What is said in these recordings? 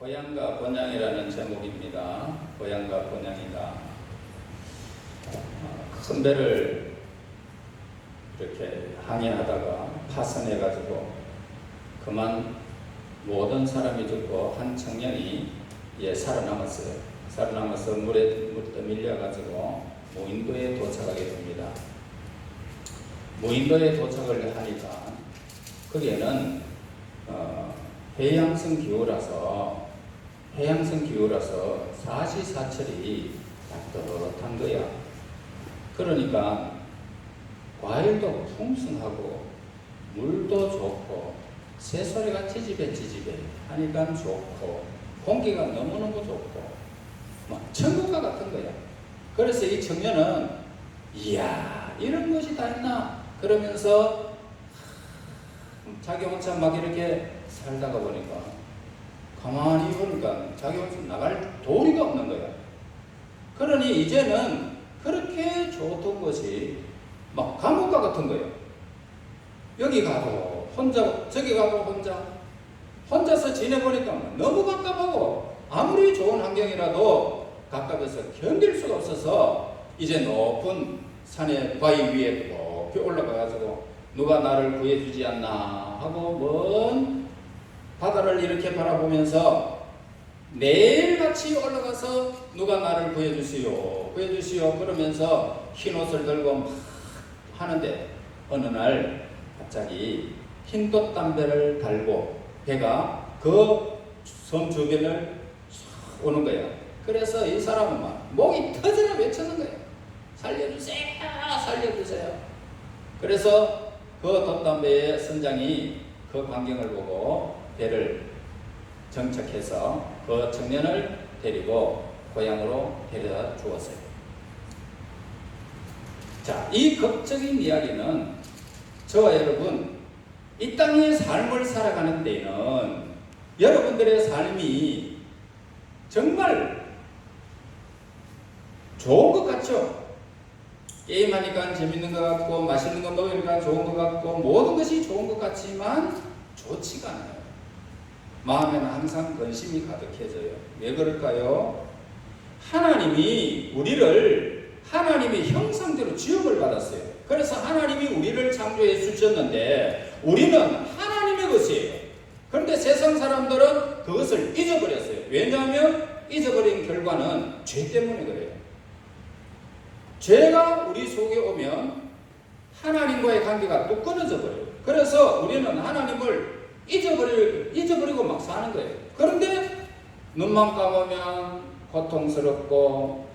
고향과 본향이라는 제목입니다. 고향과 본향이다. 어, 큰 배를 이렇게 항해하다가 파선해가지고 그만 모든 사람이 죽고 한 청년이 예, 살아남았어요. 살아남아서 물에 물 떠밀려가지고 무인도에 도착하게 됩니다. 무인도에 도착을 하니까 거기에는 어, 해양성 기후라서 해양성 기후라서 사시사철이 따뜻한 거야. 그러니까 과일도 풍성하고 물도 좋고 새소리가 찌집해 찌집해 하니까 좋고 공기가 너무너무 좋고 막 천국과 같은 거야. 그래서 이 청년은 이야 이런 것이 다 있나 그러면서 자기 혼자 막 이렇게 살다가 보니까 가만히 보니까 자기 혼자 나갈 도리가 없는 거야. 그러니 이제는 그렇게 좋던 것이 막 감옥과 같은 거예요. 여기 가도 혼자, 저기 가도 혼자, 혼자서 지내보니까 너무 갑갑하고 아무리 좋은 환경이라도 갑갑해서 견딜 수가 없어서 이제 높은 산의 바위 위에 높이 올라가가지고 누가 나를 구해주지 않나 하고 먼 바다를 이렇게 바라보면서 매일같이 올라가서 누가 나를 구해주시오 구해주시오 그러면서 흰 옷을 들고 막 하는데 어느 날 갑자기 흰꽃 담배를 달고 배가 그 섬 주변을 싹 오는 거야. 그래서 이 사람은 막 목이 터지나 외치는 거야 살려주세요 살려주세요. 그래서 그 돛담배의 선장이 그 광경을 보고 배를 정착해서 그 청년을 데리고 고향으로 데려다 주었어요. 자, 이 극적인 이야기는 저와 여러분, 이 땅의 삶을 살아가는 데는 여러분들의 삶이 정말 좋은 것 같죠? 게임하니까 재밌는 것 같고, 맛있는 거 먹으니까 좋은 것 같고, 모든 것이 좋은 것 같지만 좋지가 않아요. 마음에는 항상 근심이 가득해져요. 왜 그럴까요? 하나님이 우리를 하나님의 형상대로 지음을 받았어요. 그래서 하나님이 우리를 창조해 주셨는데 우리는 하나님의 것이에요. 그런데 세상 사람들은 그것을 잊어버렸어요. 왜냐하면 잊어버린 결과는 죄 때문에 그래요. 죄가 우리 속에 오면 하나님과의 관계가 또 끊어져 버려요. 그래서 우리는 하나님을 잊어버리, 잊어버리고 막 사는 거예요. 그런데 눈만 감으면 고통스럽고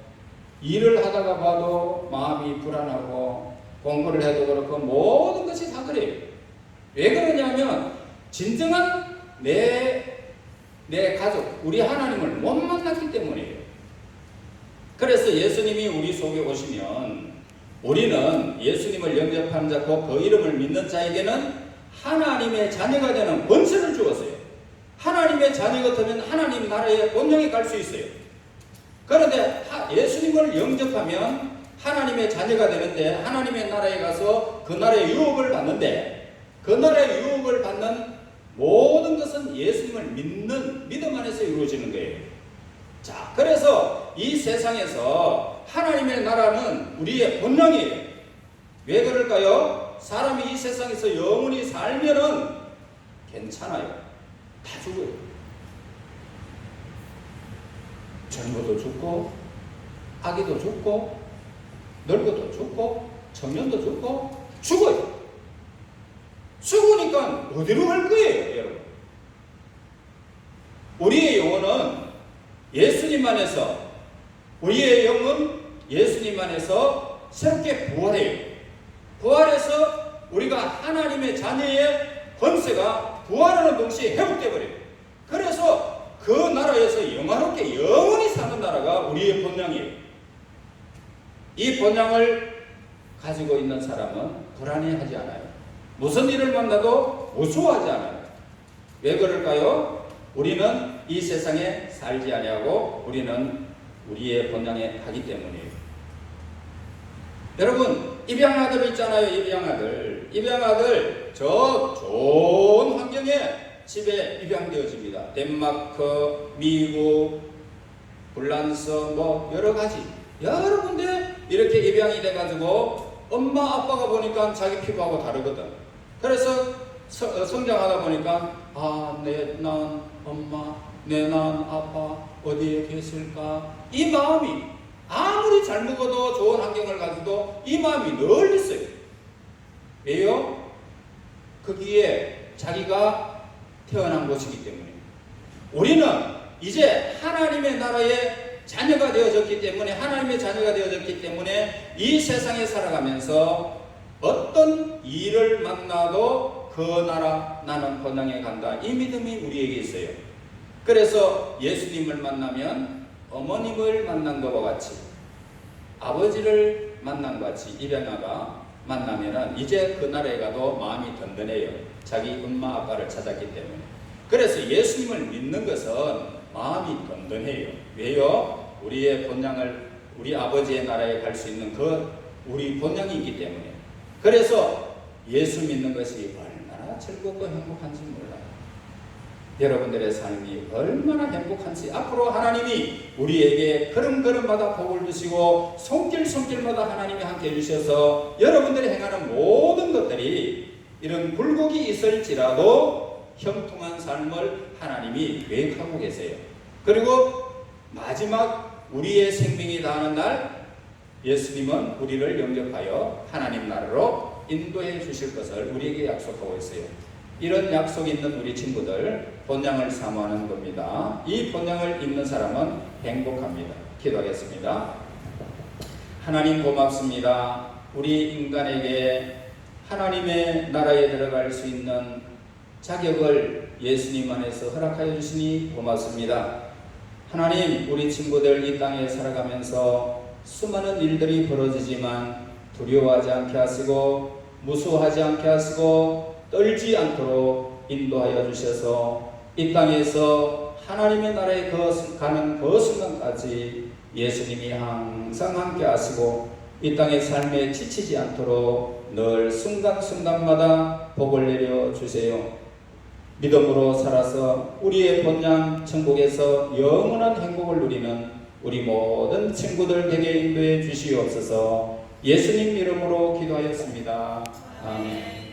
일을 하다가 봐도 마음이 불안하고 공부를 해도 그렇고 모든 것이 다 그래요. 왜 그러냐면 진정한 내, 내 가족, 우리 하나님을 못 만났기 때문이에요. 그래서 예수님이 우리 속에 오시면 우리는 예수님을 영접한 자, 그 이름을 믿는 자에게는 하나님의 자녀가 되는 권세를 주었어요. 하나님의 자녀가 되면 하나님 나라의 본령에 갈 수 있어요. 그런데 예수님을 영접하면 하나님의 자녀가 되는데 하나님의 나라에 가서 그 나라의 유업을 받는데 그 나라의 유업을 받는 모든 것은 예수님을 믿는 믿음 안에서 이루어지는 거예요. 자, 그래서 이 세상에서 하나님의 나라는 우리의 본령이에요. 왜 그럴까요? 사람이 이 세상에서 영원히 살면은 괜찮아요. 다 죽어요. 젊어도 죽고, 아기도 죽고, 늙어도 죽고, 청년도 죽고, 죽어요. 죽으니까 어디로 갈 거예요, 여러분? 우리의 영혼은 예수님 안에서, 우리의 영은 예수님 안에서 새롭게 부활해요. 부활해서 우리가 하나님의 자녀의 권세가 부활하는 동시에 회복돼 버려요. 그래서 그 나라에서 영화롭게 영원히 사는 나라가 우리의 본향이에요. 이 본향을 가지고 있는 사람은 불안해하지 않아요. 무슨 일을 만나도 무서워하지 않아요. 왜 그럴까요? 우리는 이 세상에 살지 아니하고 우리는 우리의 본향에 가기 때문이에요. 여러분 입양아들 있잖아요 입양아들 입양아들 저 좋은 환경에 집에 입양되어집니다. 덴마크, 미국, 불란서 뭐 여러 가지 여러 군데 이렇게 입양이 돼가지고 엄마 아빠가 보니까 자기 피부하고 다르거든. 그래서 서- 어, 성장하다 보니까 아내난 엄마 내 난 아빠 어디에 계실까 이 마음이 아무리 잘 먹어도 좋은 환경을 가지고 이 마음이 늘 있어요. 왜요? 거기에 자기가 태어난 곳이기 때문에 우리는 이제 하나님의 나라의 자녀가 되어졌기 때문에 하나님의 자녀가 되어졌기 때문에 이 세상에 살아가면서 어떤 일을 만나도 그 나라 나는 번영에 간다 이 믿음이 우리에게 있어요. 그래서 예수님을 만나면 어머님을 만난 것과 같이 아버지를 만난 것 같이 입양아가 만나면은 이제 그 나라에 가도 마음이 든든해요. 자기 엄마 아빠를 찾았기 때문에. 그래서 예수님을 믿는 것은 마음이 든든해요. 왜요? 우리의 본향을 우리 아버지의 나라에 갈 수 있는 그 우리 본향이 있기 때문에. 그래서 예수 믿는 것이 얼마나 즐겁고 행복한지 몰라요. 여러분들의 삶이 얼마나 행복한지 앞으로 하나님이 우리에게 걸음걸음마다 복을 주시고 손길 손길마다 하나님이 함께 해주셔서 여러분들이 행하는 모든 것들이 이런 굴곡이 있을지라도 형통한 삶을 하나님이 계획하고 계세요. 그리고 마지막 우리의 생명이 다하는 날 예수님은 우리를 영접하여 하나님 나라로 인도해 주실 것을 우리에게 약속하고 있어요. 이런 약속이 있는 우리 친구들 본향을 사모하는 겁니다. 이 본향을 입는 사람은 행복합니다. 기도하겠습니다. 하나님 고맙습니다. 우리 인간에게 하나님의 나라에 들어갈 수 있는 자격을 예수님 안에서 허락하여 주시니 고맙습니다. 하나님, 우리 친구들 이 땅에 살아가면서 수많은 일들이 벌어지지만 두려워하지 않게 하시고 무수하지 않게 하시고 떨지 않도록 인도하여 주셔서 이 땅에서 하나님의 나라에 그- 가는 그 순간까지 예수님이 항상 함께 하시고 이 땅의 삶에 지치지 않도록 늘 순간순간마다 복을 내려 주세요. 믿음으로 살아서 우리의 본향 천국에서 영원한 행복을 누리는 우리 모든 친구들 되게 인도해 주시옵소서 예수님 이름으로 기도하였습니다. 아멘.